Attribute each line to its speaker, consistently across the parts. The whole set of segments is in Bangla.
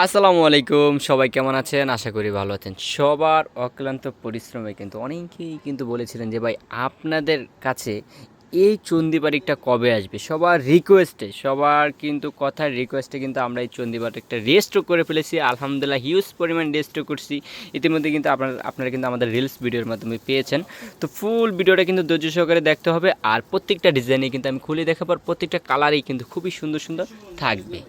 Speaker 1: আসসালামু আলাইকুম, সবাই কেমন আছেন? আশা করি ভালো আছেন। সবার অক্লান্ত পরিশ্রমে কিন্তু অনেকেই কিন্তু বলেছিলেন যে, ভাই, আপনাদের কাছে এই চন্দিবাড়িটা কবে আসবে? সবার রিকোয়েস্টে সবার কিন্তু কথার রিকোয়েস্টে কিন্তু আমরা এই চন্দিবাড়িটা রেস্টও করে ফেলেছি। আলহামদুলিল্লাহ হিউজ পরিমাণ রেস্টও করছি। ইতিমধ্যে কিন্তু আপনারা আপনারা কিন্তু আমাদের রিলস ভিডিওর মাধ্যমে পেয়েছেন। তো ফুল ভিডিওটা কিন্তু ধৈর্য সহকারে দেখতে হবে। আর প্রত্যেকটা ডিজাইনে কিন্তু আমি খুলে দেখাবার প্রত্যেকটা কালারই কিন্তু খুবই সুন্দর সুন্দর থাকবে।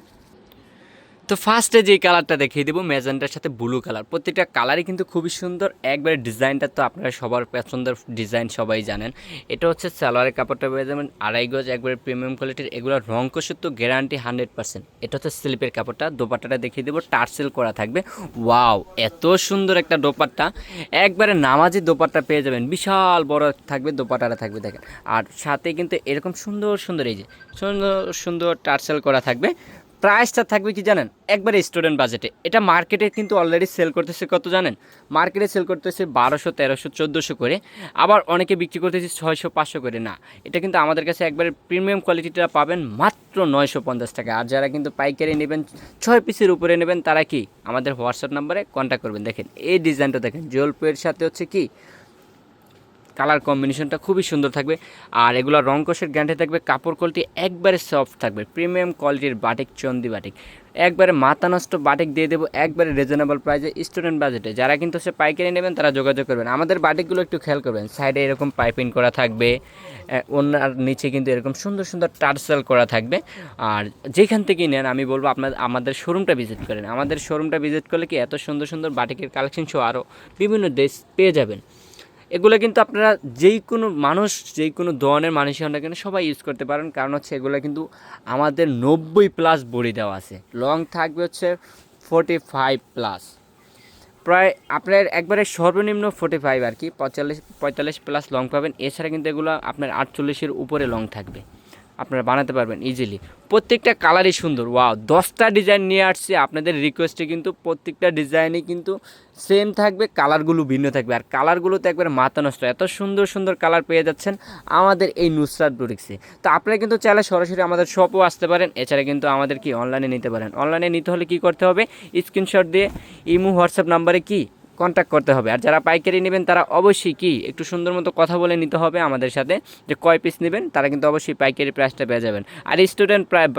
Speaker 1: তো ফার্স্টে যে কালারটা দেখিয়ে দেবো, ম্যাজেন্টার সাথে ব্লু কালার প্রত্যেকটা কালারই কিন্তু খুবই সুন্দর। একবারে ডিজাইনটা তো আপনারা সবার পছন্দের ডিজাইন সবাই জানেন। এটা হচ্ছে সালোয়ারের কাপড়টা পেয়ে যাবেন আড়াই গজ, একবারে প্রিমিয়াম কোয়ালিটির এগুলো রং কষের তো গ্যারান্টি হান্ড্রেড পার্সেন্ট এটা হচ্ছে স্লিপের কাপড়টা। দোপাট্টাটা দেখিয়ে দেবো টার্সেল করা থাকবে। ওয়াও এত সুন্দর একটা দোপাট্টা। একবারে নামাজি দোপাট্টা পেয়ে যাবেন। বিশাল বড় থাকবে, দোপাট্টাটা থাকবে দেখেন। আর সাথে কিন্তু এরকম সুন্দর সুন্দর এই যে, সুন্দর সুন্দর টার্সেল করা থাকবে। প্রাইসটা থাকবে কি জানেন? একবারে স্টুডেন্ট বাজেটে এটা মার্কেটে কিন্তু অলরেডি সেল করতেছে কত জানেন? মার্কেটে সেল করতেছে বারোশো, তেরোশো, চোদ্দোশো করে। আবার অনেকে বিক্রি করতেছে ছয়শো, পাঁচশো করে। না, এটা কিন্তু আমাদের কাছে একবারে প্রিমিয়াম কোয়ালিটিটা পাবেন মাত্র নয়শো পঞ্চাশ টাকা। আর যারা কিন্তু পাইকারি নেবেন, ছয় পিসের উপরে নেবেন, তারা কি আমাদের হোয়াটসঅ্যাপ নাম্বারে কন্ট্যাক্ট করবেন। দেখেন, এই ডিজাইনটা দেখেন। জলপের সাথে হচ্ছে কি কালার কম্বিনেশনটা খুবই সুন্দর থাকবে। আর এগুলো রং কোষের গ্যারান্টি থাকবে, কাপড় কোয়ালিটি একবারে সফট থাকবে প্রিমিয়াম কোয়ালিটির বাটিক চন্দি বাটিক একবারে মাথা নষ্ট বাটিক দিয়ে দেবো, একবারে রিজনেবল প্রাইসে স্টুডেন্ট বাজেটে যারা কিন্তু সে পাইকারি নেবেন, তারা যোগাযোগ করবেন। আমাদের বাটিকগুলো একটু খেয়াল করবেন সাইডে এরকম পাইপিং করা থাকবে অন্যার নিচে কিন্তু এরকম সুন্দর সুন্দর টার্সেল করা থাকবে। আর যেখান থেকেই নেন, আমি বলব আপনার আমাদের শোরুমটা ভিজিট করেন। আমাদের শোরুমটা ভিজিট করলে কি এত সুন্দর সুন্দর বাটিকের কালেকশন সহ আরও বিভিন্ন ড্রেস পেয়ে যাবেন। এগুলো কিন্তু আপনারা যেই কোনো মানুষ যেই কোনো ধরনের মানুষই হন না কেন সবাই ইউজ করতে পারেন। কারণ হচ্ছে এগুলো কিন্তু আমাদের নব্বই প্লাস বড়ি দেওয়া আছে। লং থাকবে হচ্ছে ফোর্টি ফাইভ প্লাস প্রায় আপনার একবারে সর্বনিম্ন ফোর্টি ফাইভ আর কি। পঁয়তাল্লিশ পঁয়তাল্লিশ প্লাস লং পাবেন। এছাড়া কিন্তু এগুলো আপনার আটচল্লিশের উপরে লং থাকবে। আপনারা বানাতে পারবেন ইজিলি প্রত্যেকটা কালারই সুন্দর। ওয়াও দশটা ডিজাইন নিয়ে আসছে। আপনাদের রিকোয়েস্টে কিন্তু প্রত্যেকটা ডিজাইনই কিন্তু সেম থাকবে কালারগুলো ভিন্ন থাকবে। আর কালারগুলো তো একবার মাথা নষ্ট। এত সুন্দর সুন্দর কালার পেয়ে যাচ্ছেন আমাদের এই নুসরাত বুটিক্সে তো আপনারা কিন্তু চাইলে সরাসরি আমাদের শপও আসতে পারেন। এছাড়া কিন্তু আমাদের কি অনলাইনে নিতে পারেন। অনলাইনে নিতে হলে কি করতে হবে? স্ক্রিনশট দিয়ে, ইমু হোয়াটসঅ্যাপ নাম্বারে কি? কন্ট্যাক্ট করতে হবে। আর যারা পাইকারি নেবেন, তারা অবশ্যই কি, একটু সুন্দর মতো কথা বলে নিতে হবে আমাদের সাথে যে কয় পিস নেবেন, তারা কিন্তু অবশ্যই পাইকারি প্রাইসটা পেয়ে যাবেন। আর স্টুডেন্ট প্রায়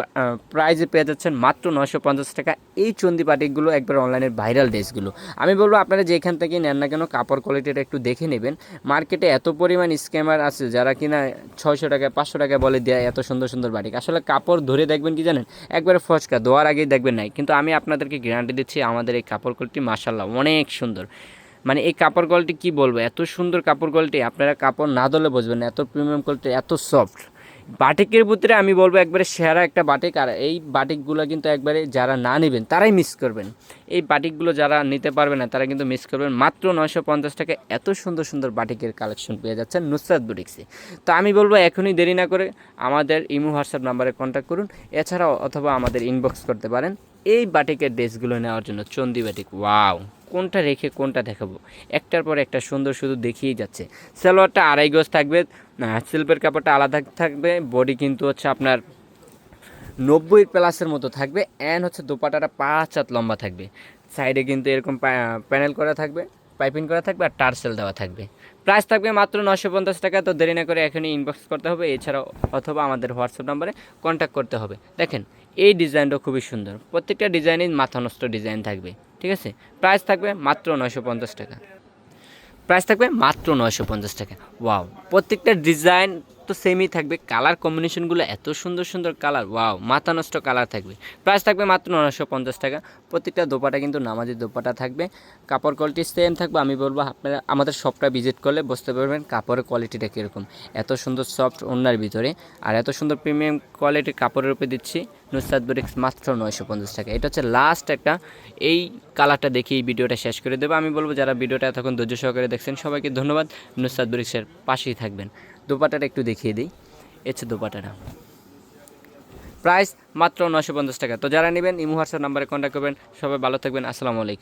Speaker 1: প্রাইজে পেয়ে যাচ্ছেন মাত্র নশো পঞ্চাশ টাকা। এই চন্দি পাটিকগুলো একবার অনলাইনের ভাইরাল ড্রেসগুলো আমি বলব, আপনারা যেখান থেকে নেন না কেন, কাপড় কোয়ালিটিটা একটু দেখে নেবেন। মার্কেটে এত পরিমাণ স্ক্যামার আছে, যারা কিনা ছয়শো টাকা পাঁচশো টাকা বলে দেয় এত সুন্দর সুন্দর বাটিক। আসলে কাপড় ধরে দেখবেন কি জানেন? একবারে ফচকা ধোয়ার আগেই দেখবেন নাই। কিন্তু আমি আপনাদেরকে গ্যারান্টি দিচ্ছি, আমাদের এই কাপড় কোয়ালিটি মাসাল্লাহ অনেক সুন্দর। মানে এই কাপড় কোয়ালিটি কি বলব? এত সুন্দর কাপড় কোয়ালিটি আপনারা কাপড় না ধরলে বুঝবেন এত প্রিমিয়াম কোয়ালিটি এত সফট বাটিকের ভিতরে আমি বলব একবারে সেরা একটা বাটিক, আর এই বাটিকগুলো কিন্তু একবারে যারা না নেবেন, তারাই মিস করবেন। এই বাটিকগুলো যারা নিতে পারবে না, তারা কিন্তু মিস করবেন। মাত্র নয়শো পঞ্চাশ টাকা এত সুন্দর সুন্দর বাটিকের কালেকশন পেয়ে যাচ্ছেন নুসরাত বুটিক্সে। তো আমি বলব এখনই দেরি না করে আমাদের ইমো হোয়াটসঅ্যাপ নাম্বারে কন্ট্যাক্ট করুন। এছাড়াও অথবা আমাদের ইনবক্স করতে পারেন। এই বাটিকের ড্রেসগুলো নেওয়ার জন্য চন্দি বাটিক ওয়াও কোনটা রেখে কোনটা দেখাবো? একটার পর একটা সুন্দর শুধু দেখিয়েই যাচ্ছে। সালোয়ারটা আড়াই গজ থাকবে সিল্পের কাপড়টা আলাদা থাকবে বডি কিন্তু হচ্ছে আপনার নব্বই প্লাসের মতো থাকবে অ্যান্ড হচ্ছে দোপাটাটা পাঁচ হাত লম্বা থাকবে। সাইডে কিন্তু এরকম প্যানেল করা থাকবে পাইপিং করা থাকবে, আর টার্সেল দেওয়া থাকবে। প্রাইস থাকবে মাত্র নশো পঞ্চাশ টাকা, তো দেরি না করে এখনই ইনবক্স করতে হবে, এছাড়াও অথবা আমাদের হোয়াটসঅ্যাপ নাম্বারে কন্ট্যাক্ট করতে হবে। দেখেন, এই ডিজাইনটা খুবই সুন্দর। প্রত্যেকটা ডিজাইনই মাথা নষ্ট ডিজাইন থাকবে। ঠিক আছে? প্রাইস থাকবে মাত্র নয়শো পঞ্চাশ টাকা। প্রাইস থাকবে মাত্র নয়শো পঞ্চাশ টাকা। ওয়াও প্রত্যেকটা ডিজাইন তো সেমই থাকবে। কালার কম্বিনেশনগুলো এত সুন্দর সুন্দর কালার ওয়াও মাথা নষ্ট কালার থাকবে। প্রাইস থাকবে মাত্র নশো পঞ্চাশ টাকা। প্রত্যেকটা দোপাটা কিন্তু নামাজের দোপাটা থাকবে। কাপড় কোয়ালিটি সেম থাকবে। আমি বলব, আপনারা আমাদের শপটা ভিজিট করলে বুঝতে পারবেন কাপড়ের কোয়ালিটিটা কীরকম। এত সুন্দর সফট ওনার ভিতরে। আর এত সুন্দর প্রিমিয়াম কোয়ালিটির কাপড়ের উপরে দিচ্ছি নুসাদ বুরিক্স মাত্র নয়শো পঞ্চাশ টাকা। এটা হচ্ছে লাস্ট একটা, এই কালারটা দেখে এই ভিডিওটা শেষ করে দেবো। আমি বলব, যারা ভিডিওটা এতক্ষণ ধৈর্য সহকারে দেখছেন, সবাইকে ধন্যবাদ। নুসাদ বুরিক্সের পাশেই থাকবেন। দোপাটাটা একটু দেখিয়ে দিই। এছে দোপাটাটা। প্রাইস মাত্র নশো পঞ্চাশ টাকা। তো যারা নেবেন, ইমু হোয়াটসঅ্যাপ নাম্বারে কন্ট্যাক্ট করবেন। সবাই ভালো থাকবেন। আসসালামু আলাইকুম।